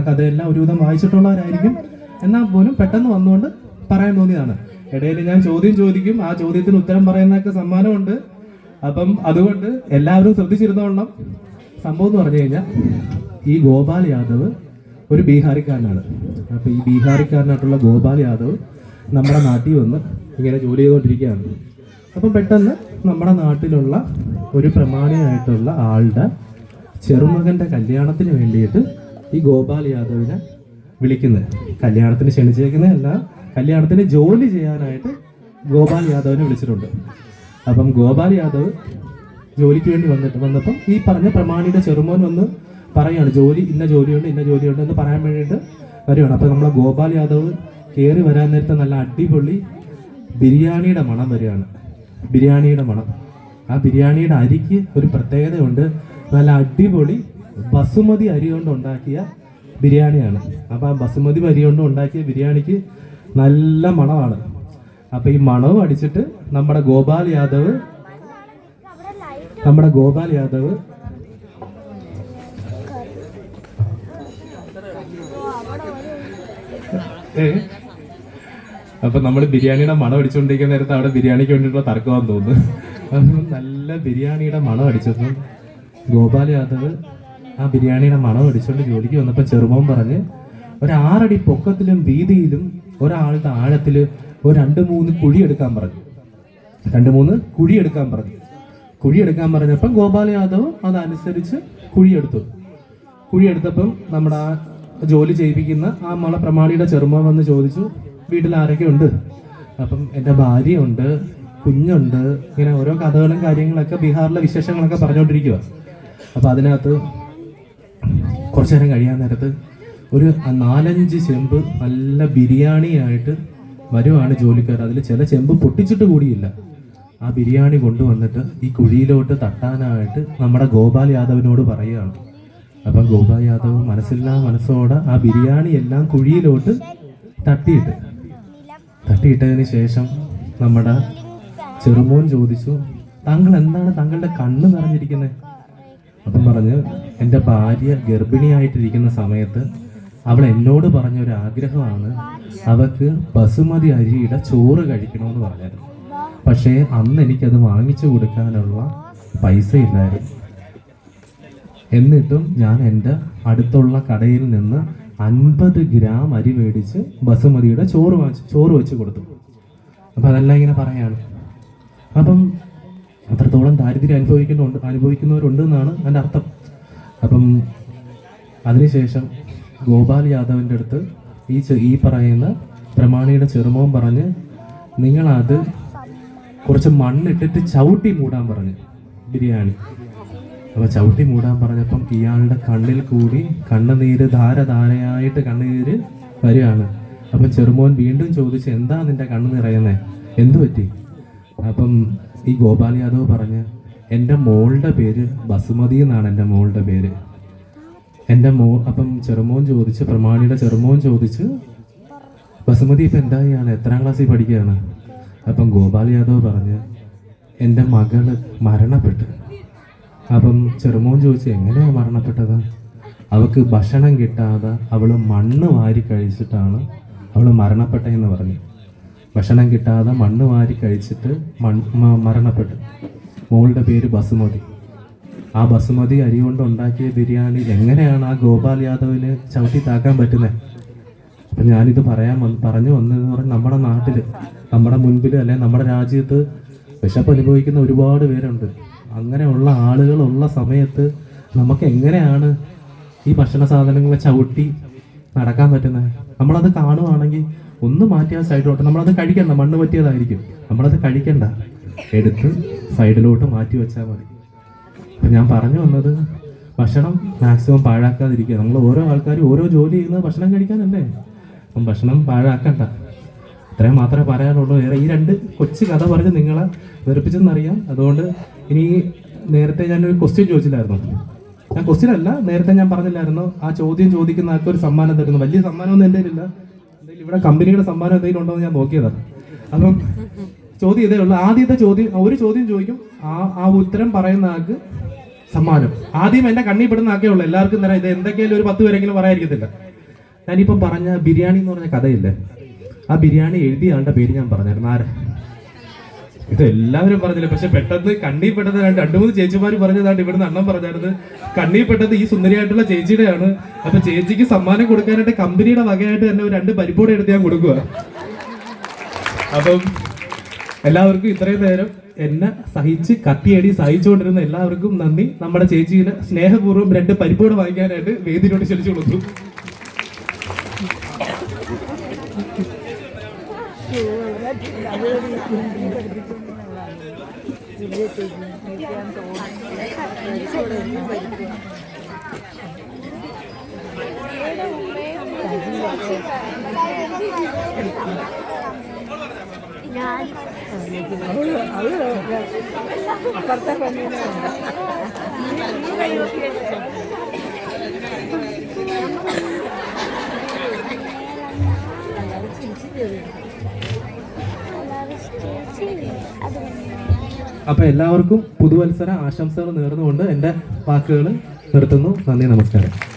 ആ കഥയെല്ലാം ഒരുവിധം വായിച്ചിട്ടുള്ളവരായിരിക്കും. എന്നാൽ പോലും പെട്ടെന്ന് വന്നുകൊണ്ട് പറയാൻ തോന്നിയതാണ്. ഇടയിൽ ഞാൻ ചോദ്യം ചോദിക്കും ആ ചോദ്യത്തിന് ഉത്തരം പറയുന്നതൊക്കെ സമ്മാനമുണ്ട്. അപ്പം അതുകൊണ്ട് എല്ലാവരും ശ്രദ്ധിച്ചിരുന്നോളണം സംഭവം എന്ന് പറഞ്ഞു കഴിഞ്ഞാൽ ഈ ഗോപാൽ യാദവ് ഒരു ബീഹാറിക്കാരനാണ്. അപ്പോൾ ഈ ബീഹാറിക്കാരനായിട്ടുള്ള ഗോപാൽ യാദവ് നമ്മുടെ നാട്ടിൽ വന്ന് ഇങ്ങനെ ജോലി ചെയ്തുകൊണ്ടിരിക്കുകയാണ്. അപ്പം പെട്ടെന്ന് നമ്മുടെ നാട്ടിലുള്ള ഒരു പ്രമാണിയായിട്ടുള്ള ആളുടെ ചെറുമകന്റെ കല്യാണത്തിന് വേണ്ടിയിട്ട് ഈ ഗോപാൽ യാദവിനെ വിളിക്കുന്നത്. കല്യാണത്തിന് ക്ഷണിച്ചേക്കുന്നതല്ല കല്യാണത്തിന് ജോലി ചെയ്യാനായിട്ട് ഗോപാൽ യാദവിനെ വിളിച്ചിട്ടുണ്ട്. അപ്പം ഗോപാൽ യാദവ് ജോലിക്ക് വേണ്ടി വന്നിട്ട് വന്നപ്പം ഈ പറഞ്ഞ പ്രമാണിയുടെ ചെറുമോൻ വന്ന് പറയാണ് ജോലി ഇന്ന ജോലിയുണ്ട് ഇന്ന ജോലിയുണ്ട് എന്ന് പറയാൻ വേണ്ടിയിട്ട് വരുവാണ്. അപ്പം നമ്മളെ ഗോപാൽ യാദവ് കയറി വരാൻ നേരത്തെ നല്ല അടിപൊളി ബിരിയാണിയുടെ മണം വരികയാണ്. ബിരിയാണിയുടെ മണം. ആ ബിരിയാണിയുടെ അരിക്ക് ഒരു പ്രത്യേകതയുണ്ട്. നല്ല അടിപൊളി ബസുമതി അരി കൊണ്ട് ഉണ്ടാക്കിയ ബിരിയാണിയാണ്. അപ്പം ആ ബസുമതി അരി കൊണ്ട് ഉണ്ടാക്കിയ ബിരിയാണിക്ക് നല്ല മണമാണ്. അപ്പൊ ഈ മണവും അടിച്ചിട്ട് നമ്മുടെ ഗോപാൽ യാദവ് നമ്മുടെ ഗോപാൽ യാദവ് ഏ? അപ്പൊ നമ്മൾ ബിരിയാണിയുടെ മണം അടിച്ചുകൊണ്ടിരിക്കുന്ന നേരത്ത് അവിടെ ബിരിയാണിക്ക് വേണ്ടിയിട്ടുള്ള തർക്കമാന്ന് തോന്നുന്നു. നല്ല ബിരിയാണിയുടെ മണം അടിച്ചപ്പം ഗോപാൽ യാദവ്. ആ ബിരിയാണിയുടെ മണം അടിച്ചുകൊണ്ട് ജോലിക്ക് വന്നപ്പോൾ ചെറുമോൻ പറഞ്ഞ് ഒരു പൊക്കത്തിലും വീതിയിലും ഒരാളുടെ ആഴത്തിൽ ഒരു രണ്ട് മൂന്ന് കുഴി എടുക്കാൻ പറഞ്ഞു. രണ്ട് മൂന്ന് കുഴി എടുക്കാൻ പറഞ്ഞു. കുഴി എടുക്കാൻ പറഞ്ഞപ്പം ഗോപാൽ യാദവ് അതനുസരിച്ച് കുഴിയെടുത്തു കുഴിയെടുത്തപ്പം നമ്മുടെ ആ ജോലി ചെയ്യിപ്പിക്കുന്ന ആ മള പ്രമാണിയുടെ വന്ന് ചോദിച്ചു വീട്ടിൽ ആരൊക്കെ ഉണ്ട്? അപ്പം എന്റെ ഭാര്യയുണ്ട് കുഞ്ഞുണ്ട് ഇങ്ങനെ ഓരോ കഥകളും കാര്യങ്ങളൊക്കെ ബീഹാറിലെ വിശേഷങ്ങളൊക്കെ പറഞ്ഞുകൊണ്ടിരിക്കുക അപ്പം അതിനകത്ത് കുറച്ചു നേരം കഴിയാൻ നേരത്ത് ഒരു നാലഞ്ച് ചെമ്പ് നല്ല ബിരിയാണിയായിട്ട് വരുവാണ് ജോലിക്കാർ. അതിൽ ചില ചെമ്പ് പൊട്ടിച്ചിട്ട് കൂടിയില്ല. ആ ബിരിയാണി കൊണ്ടുവന്നിട്ട് ഈ കുഴിയിലോട്ട് തട്ടാനായിട്ട് നമ്മുടെ ഗോപാൽ യാദവിനോട് പറയുകയാണ്. അപ്പം ഗോപാൽ യാദവ് മനസ്സില്ലാ മനസ്സോടെ ആ ബിരിയാണി എല്ലാം കുഴിയിലോട്ട് തട്ടിയിട്ട്. തട്ടിയിട്ടതിന് ശേഷം നമ്മുടെ ചെറുമോൻ ചോദിച്ചു താങ്കൾ എന്താണ് താങ്കളുടെ കണ്ണ് നിറഞ്ഞിരിക്കുന്നത് അപ്പം പറഞ്ഞ് എന്റെ ഭാര്യ ഗർഭിണിയായിട്ടിരിക്കുന്ന സമയത്ത് അവൾ എന്നോട് പറഞ്ഞ ഒരു ആഗ്രഹമാണ് അവൾക്ക് ബസുമതി അരിയുടെ ചോറ് കഴിക്കണമെന്ന് പറഞ്ഞായിരുന്നു. പക്ഷേ അന്ന് എനിക്കത് വാങ്ങിച്ചു കൊടുക്കാനുള്ള പൈസ ഇല്ലായിരുന്നു. എന്നിട്ടും ഞാൻ എന്റെ അടുത്തുള്ള കടയിൽ നിന്ന് അൻപത് ഗ്രാം അരി മേടിച്ച് ബസുമതിയുടെ ചോറ് വാങ്ങിച്ച് ചോറ് വെച്ച് കൊടുത്തു. അപ്പം അതെല്ലാം ഇങ്ങനെ പറയാണ്. അപ്പം അത്രത്തോളം ദാരിദ്ര്യം അനുഭവിക്കുന്നുണ്ട് അനുഭവിക്കുന്നവരുണ്ട് എന്നാണ് എന്റെ അർത്ഥം. അപ്പം അതിനുശേഷം ഗോപാൽ യാദവിന്റെ അടുത്ത് ഈ ഈ പറയുന്ന പ്രമാണിയുടെ ചെറുമോൻ പറഞ്ഞ് നിങ്ങളത് കുറച്ച് മണ്ണിട്ടിട്ട് ചവിട്ടി മൂടാൻ പറഞ്ഞു ബിരിയാണി. അപ്പോൾ ചവിട്ടി മൂടാൻ പറഞ്ഞപ്പം ഇയാളുടെ കണ്ണിൽ കൂടി കണ്ണുനീര് ധാരധാരയായിട്ട് കണ്ണുനീര് വരികയാണ്. അപ്പം ചെറുമോൻ വീണ്ടും ചോദിച്ചു എന്താ നിന്റെ കണ്ണ് നിറയുന്നത് എന്തു പറ്റി? അപ്പം ഈ ഗോപാൽ യാദവ് പറഞ്ഞ് എന്റെ മോളുടെ പേര് ബസുമതി എന്നാണ് എന്റെ മോളുടെ പേര്. എന്റെ മോ അപ്പം ചെറുമോൻ ചോദിച്ച് പ്രമാണിയുടെ ചെറുമോൻ ചോദിച്ച് ബസുമതി ഇപ്പം എന്തായാണ് എത്രാം ക്ലാസ്സിൽ പഠിക്കുകയാണ്? അപ്പം ഗോപാൽ യാദവ് പറഞ്ഞ് എന്റെ മകൾ മരണപ്പെട്ട്. അപ്പം ചെറുമോൻ ചോദിച്ചു എങ്ങനെയാണ് മരണപ്പെട്ടത്? അവൾക്ക് ഭക്ഷണം കിട്ടാതെ അവൾ മണ്ണ് വാരി കഴിച്ചിട്ടാണ് അവൾ മരണപ്പെട്ടതെന്ന് പറഞ്ഞു. ഭക്ഷണം കിട്ടാതെ മണ്ണ് വാരി കഴിച്ചിട്ട് മൺ മരണപ്പെട്ടു. മോളുടെ പേര് ബസുമതി. ആ ബസുമതി അരി കൊണ്ട് ഉണ്ടാക്കിയ ബിരിയാണി എങ്ങനെയാണ് ആ ഗോപാൽ യാദവിന് ചവിട്ടി താക്കാൻ പറ്റുന്നത് അപ്പം ഞാനിത് പറയാൻ വന്ന് പറഞ്ഞു വന്നതെന്ന് പറഞ്ഞാൽ നമ്മുടെ നാട്ടിൽ നമ്മുടെ മുൻപിൽ അല്ലെ നമ്മുടെ രാജ്യത്ത് വിശപ്പ് അനുഭവിക്കുന്ന ഒരുപാട് പേരുണ്ട്. അങ്ങനെയുള്ള ആളുകളുള്ള സമയത്ത് നമുക്ക് എങ്ങനെയാണ് ഈ ഭക്ഷണ സാധനങ്ങളെ ചവിട്ടി നടക്കാൻ പറ്റുന്നത്. നമ്മളത് കാണുവാണെങ്കിൽ ഒന്ന് മാറ്റിയാൽ സൈഡിലോട്ട്. നമ്മളത് കഴിക്കണ്ട മണ്ണ് പറ്റിയതായിരിക്കും നമ്മളത് കഴിക്കണ്ട. എടുത്ത് സൈഡിലോട്ട് മാറ്റി വെച്ചാൽ മതി. അപ്പം ഞാൻ പറഞ്ഞു വന്നത് ഭക്ഷണം മാക്സിമം പാഴാക്കാതിരിക്കുക. നമ്മൾ ഓരോ ആൾക്കാരും ഓരോ ജോലി ചെയ്യുന്നത് ഭക്ഷണം കഴിക്കാനല്ലേ? അപ്പം ഭക്ഷണം പാഴാക്കണ്ട. ഇത്രയും മാത്രമേ പറയാനുള്ളൂ. വേറെ ഈ രണ്ട് കൊച്ചു കഥ പറഞ്ഞ് നിങ്ങളെ വെറുപ്പിച്ചെന്നറിയാം. അതുകൊണ്ട് ഇനി നേരത്തെ ഞാനൊരു ക്വസ്റ്റ്യൻ ചോദിച്ചില്ലായിരുന്നു? ഞാൻ ക്വസ്റ്റ്യൻ അല്ല. നേരത്തെ ഞാൻ പറഞ്ഞില്ലായിരുന്നു. ആ ചോദ്യം ചോദിക്കുന്ന ആൾക്ക് ഒരു സമ്മാനം തരുന്നു. വലിയ സമ്മാനമൊന്നും എന്റെ ഇല്ല എന്തെങ്കിലും ഇവിടെ കമ്പനിയുടെ സമ്മാനം എന്തെങ്കിലും ഉണ്ടോ എന്ന് ഞാൻ നോക്കിയതാണ് അപ്പം ചോദ്യം ഇതേ ഉള്ളൂ. ആദ്യത്തെ ചോദ്യം ഒരു ചോദ്യം ചോദിക്കും. ആ ആ ഉത്തരം പറയുന്ന ആൾക്ക് സമ്മാനം. ആദ്യം എന്റെ കണ്ണി പെടുന്ന ആക്കേ ഉള്ളൂ. എല്ലാവർക്കും തരാം. ഇത് എന്തൊക്കെയാലും ഒരു പത്ത് പേരെങ്കിലും പറയാതിരിക്കത്തില്ല. ഞാനിപ്പം പറഞ്ഞ ബിരിയാണി എന്ന് പറഞ്ഞ കഥയില്ലേ? ആ ബിരിയാണി എഴുതിയ ആളുടെ പേര് ഞാൻ പറഞ്ഞായിരുന്നു. ആരാ? ഇത് എല്ലാവരും പറഞ്ഞില്ല? പക്ഷെ പെട്ടെന്ന് കണ്ണി പെട്ടത് രണ്ട് മൂന്ന് ചേച്ചിമാര് പറഞ്ഞതാണ് ഇവിടുന്ന് അണ്ണം പറഞ്ഞായിരുന്നു. കണ്ണി പെട്ടത് ഈ സുന്ദരിയായിട്ടുള്ള ചേച്ചിയുടെയാണ്. അപ്പൊ ചേച്ചിക്ക് സമ്മാനം കൊടുക്കാനായിട്ട് കമ്പനിയുടെ വകയായിട്ട് തന്നെ ഒരു രണ്ട് പരിപ്പോടെ എടുത്ത് ഞാൻ കൊടുക്കുക അപ്പം എല്ലാവർക്കും ഇത്രയും നേരം എന്നെ സഹിച്ച് കത്തിയടി സഹിച്ചുകൊണ്ടിരുന്ന എല്ലാവർക്കും നന്ദി. നമ്മുടെ ചേച്ചിയുടെ സ്നേഹപൂർവം രണ്ട് പരിപ്പോടെ വാങ്ങിക്കാനായിട്ട് വേദിയിലോട്ട് ക്ഷണിച്ചു കൊടുത്തു ഞാൻ അപ്പുറത്തെ പെണ്ണിനെ അപ്പൊ എല്ലാവർക്കും പുതുവത്സര ആശംസകൾ നേർന്നുകൊണ്ട് എന്റെ വാക്കുകൾ നിർത്തുന്നു. നന്ദി നമസ്കാരം.